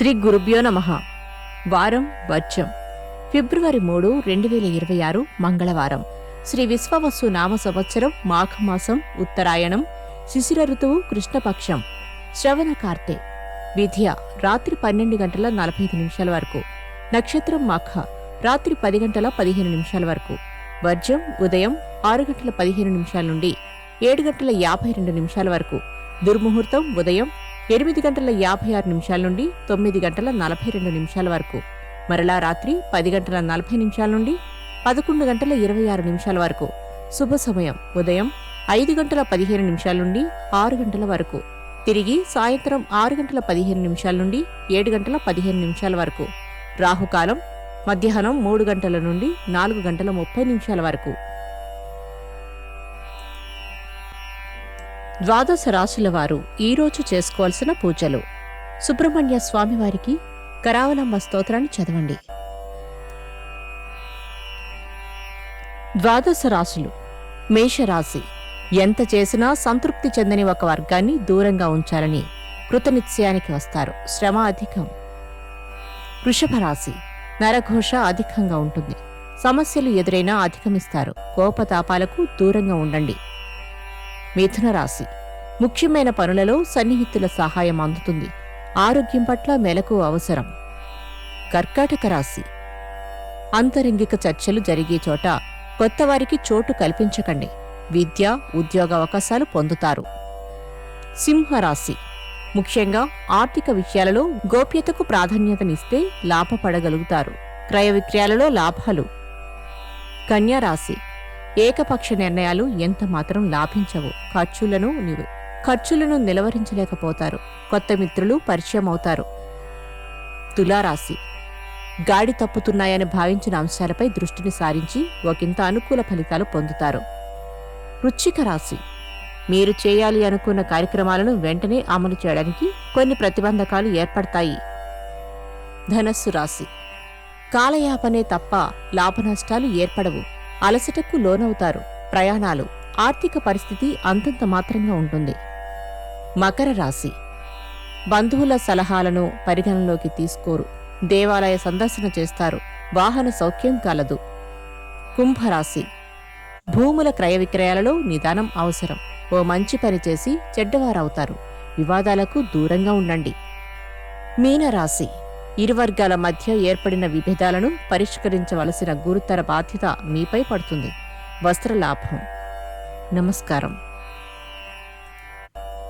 శ్రీ గురుభ్యో నమ. వారం వర్జం ఫిబ్రవరి మూడు రెండు వేల ఇరవై ఆరు మంగళవారం. శ్రీ విశ్వవసు నామ సంవత్సరం మాఘమాసం ఉత్తరాయణం శిశిర ఋతువు కృష్ణపక్షం. శ్రవణ కార్తె. విద్య రాత్రి పన్నెండు గంటల నలభై ఐదు నిమిషాల వరకు. నక్షత్రం మఖ. రాత్రి పది గంటల పదిహేను నిమిషాల వరకు. వర్జం ఉదయం ఆరు గంటల పదిహేను నిమిషాల నుండి ఏడు గంటల యాభై రెండు నిమిషాల వరకు. దుర్ముహూర్తం ఉదయం ఎనిమిది గంటల యాభై ఆరు నిమిషాల నుండి తొమ్మిది గంటల నలభై రెండు నిమిషాల వరకు. మరలా రాత్రి పది గంటల నలభై నిమిషాల నుండి పదకొండు గంటల ఇరవై ఆరు నిమిషాల వరకు. శుభ సమయం. ఉదయం ఐదు గంటల పదిహేను నిమిషాల నుండి ఆరు గంటల వరకు. తిరిగి సాయంత్రం ఆరు గంటల పదిహేను నిమిషాల నుండి ఏడు గంటల పదిహేను నిమిషాల వరకు. రాహుకాలం. మధ్యాహ్నం మూడు గంటల నుండి నాలుగు గంటల ముప్పై నిమిషాల వరకు. ద్వాదశ రాశుల వారు ఈరోజు చేసుకోవాల్సిన పూజలు. సుబ్రహ్మణ్య స్వామివారికి కరావలంబ స్తోత్రాన్ని చదవండి. ద్వాదశ రాశులు. మేషరాశి. ఎంత చేసినా సంతృప్తి చెందని ఒక వర్గాన్ని దూరంగా ఉంచాలని కృతనిశ్చయానికి వస్తారు. శ్రమ అధికం. వృషభ రాశి నరఘోష అధికంగా ఉంటుంది. సమస్యలు ఎదురైనా అధిగమిస్తారు కోపతాపాలకు దూరంగా ఉండండి. మిథున రాశి. ముఖ్యమైన పనులలో సన్నిహితుల సహాయం అందుతుంది. ఆరోగ్యం పట్ల మెలకు అవసరం. కర్కాటక రాశి. అంతరంగిక చర్చలు జరిగే చోట కొత్తవారికి చోటు కల్పించకండి. విద్య ఉద్యోగ అవకాశాలు పొందుతారు. సింహరాశి ముఖ్యంగా ఆర్థిక విషయాలలో గోప్యతకు ప్రాధాన్యతనిస్తే లాభపడగలుగుతారు. క్రయ విక్రయాలలో లాభాలు. కన్యారాశి ఏకపక్ష నిర్ణయాలు ఎంత మాత్రం లాభించవు. ఖర్చులను నివ- ఖర్చులను నిలవరించలేకపోతారు. కొత్త మిత్రులు పరిచయం అవుతారు తులారాశి. గాడి తప్పుతున్నాయని భావించిన అంశాలపై దృష్టిని సారించి ఒకంత అనుకూల ఫలితాలు పొందుతారు. వృచ్చిక రాశి. మీరు చేయాలి అనుకున్న కార్యక్రమాలను వెంటనే అమలు చేయడానికి కొన్ని ప్రతిబంధకాలు ఏర్పడతాయి. ధనస్సు రాశి. కాలయాపనే తప్ప లాభనష్టాలు ఏర్పడవు. అలసటకు లోనవుతారు. ప్రయాణాలు ఆర్థిక పరిస్థితి అంతంత మాత్రంగా ఉంటుంది. మకర రాశి. బంధువుల సలహాలను పరిగణలోకి తీసుకోరు. దేవాలయ సందర్శన చేస్తారు. వాహన సౌఖ్యం కలదు. కుంభరాశి. భూముల క్రయ విక్రయాలలో నిదానం అవసరం. ఓ మంచి పని చేసి చెడ్డవారవుతారు. వివాదాలకు దూరంగా ఉండండి. మీనరాశి. ఇరు వర్గాల మధ్య ఏర్పడిన విభేదాలను పరిష్కరించవలసిన గురుతర బాధ్యత మీపై పడుతుంది. వస్త్రలాభం. నమస్కారం.